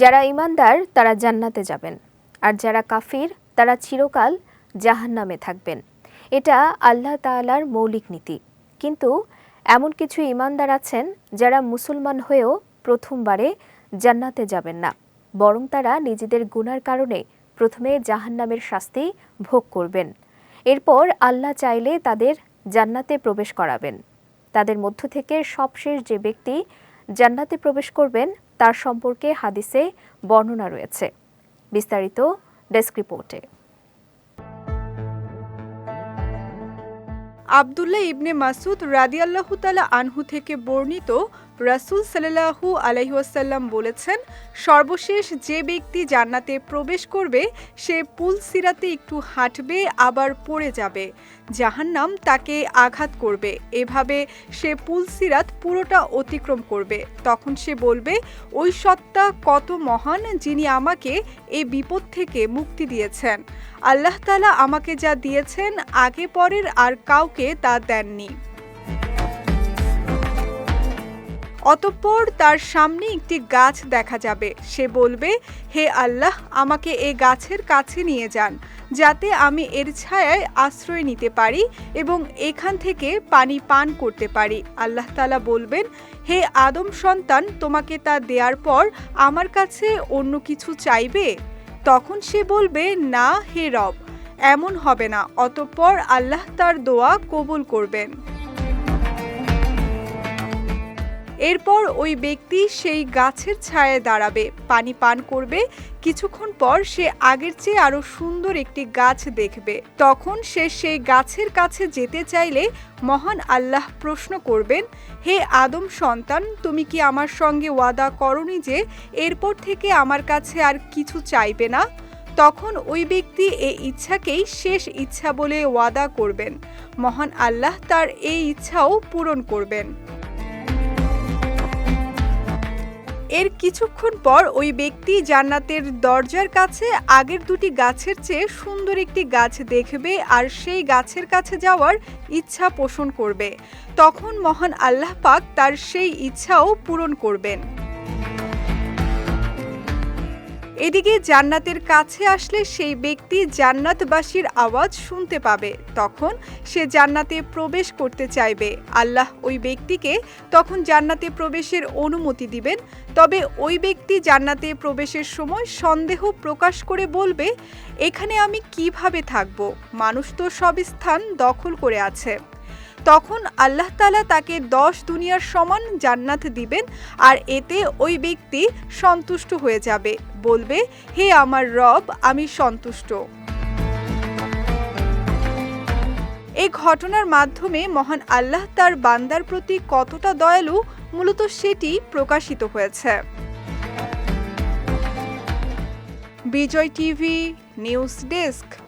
যারা ইমানদার তারা জান্নাতে যাবেন। আর যারা কাফির, তারা চিরকাল জাহান্নামে থাকবেন। এটা আল্লাহ তাআলার মৌলিক নীতি। কিন্তু এমন কিছু ইমানদার আছেন যারা মুসলমান হয়েও প্রথমবারে জান্নাতে যাবেন না। বরং তারা নিজেদের গুনার কারণে প্রথমে জাহান্নামের শাস্তি ভোগ করবেন। এরপর আল্লাহ চাইলে তাদের জান্নাতে প্রবেশ করাবেন। তাদের মধ্য থেকে সবশেষ যে ব্যক্তি জান্নাতে প্রবেশ করবেন তার সম্পর্কে হাদিসে বর্ণনা রয়েছে। বিস্তারিত ডেস্ক রিপোর্টে। আবদুল্লাহ ইবনে মাসুদ রাদিয়াল্লাহু তালা আনহু থেকে বর্ণিত রাসূল সাল্লাল্লাহু আলাইহাসাল্লাম বলেছেন, সর্বশেষ যে ব্যক্তি জান্নাতে প্রবেশ করবে, সে পুল সিরাতে একটু হাঁটবে, আবার পড়ে যাবে। জাহান্নাম তাকে আঘাত করবে। এভাবে সে পুল সিরাত পুরোটা অতিক্রম করবে। তখন সে বলবে, ওই সত্তা কত মহান যিনি আমাকে এই বিপদ থেকে মুক্তি দিয়েছেন। আল্লাহ তালা আমাকে যা দিয়েছেন, আগে পরের আর কাউকে তা দেননি। অতঃপর তার সামনে একটি গাছ দেখা যাবে। সে বলবে, হে আল্লাহ, আমাকে এই গাছের কাছে নিয়ে যান, যাতে আমি এর ছায়ায় আশ্রয় নিতে পারি এবং এখান থেকে পানি পান করতে পারি। আল্লাহ তালা বলবেন, হে আদম সন্তান, তোমাকে তা দেওয়ার পর আমার কাছে অন্য কিছু চাইবে? তখন সে বলবে, না, হে রব, এমন হবে না। অতঃপর আল্লাহ তার দোয়া কবুল করবেন। এরপর ওই ব্যক্তি সেই গাছের ছায়ায় দাঁড়াবে, পানি পান করবে। কিছুক্ষণ পর সে আগের চেয়ে আরও সুন্দর একটি গাছ দেখবে। তখন সে সেই গাছের কাছে যেতে চাইলে মহান আল্লাহ প্রশ্ন করবেন, হে আদম সন্তান, তুমি কি আমার সঙ্গে ওয়াদা করনি যে এরপর থেকে আমার কাছে আর কিছু চাইবে না? তখন ওই ব্যক্তি এই ইচ্ছাকেই শেষ ইচ্ছা বলে ওয়াদা করবেন। মহান আল্লাহ তার এই ইচ্ছাও পূরণ করবেন। এর কিছুক্ষণ পর ওই ব্যক্তি জান্নাতের দরজার কাছে আগের দুটি গাছের চেয়ে সুন্দর একটি গাছ দেখবে আর সেই গাছের কাছে যাওয়ার ইচ্ছা পোষণ করবে। তখন মহান আল্লাহ পাক তার সেই ইচ্ছাও পূরণ করবেন। এদিকে জান্নাতের কাছে আসলে সেই ব্যক্তি জান্নাতবাসীর আওয়াজ শুনতে পাবে। তখন সে জান্নাতে প্রবেশ করতে চাইবে। আল্লাহ ওই ব্যক্তিকে তখন জান্নাতে প্রবেশের অনুমতি দিবেন। তবে ওই ব্যক্তি জান্নাতে প্রবেশের সময় সন্দেহ প্রকাশ করে বলবে, এখানে আমি কীভাবে থাকব? মানুষ তো সব স্থান দখল করে আছে। তখন আল্লাহ তালা তাকে দশ দুনিয়ার সমান জান্নাত দিবেন আর এতে ওই ব্যক্তি সন্তুষ্ট হয়ে যাবে। বলবে, হে আমার রব, আমি সন্তুষ্ট। এই ঘটনার মাধ্যমে মহান আল্লাহ তার বান্দার প্রতি কতটা দয়ালু, মূলত সেটি প্রকাশিত হয়েছে। Vijay TV, news desk.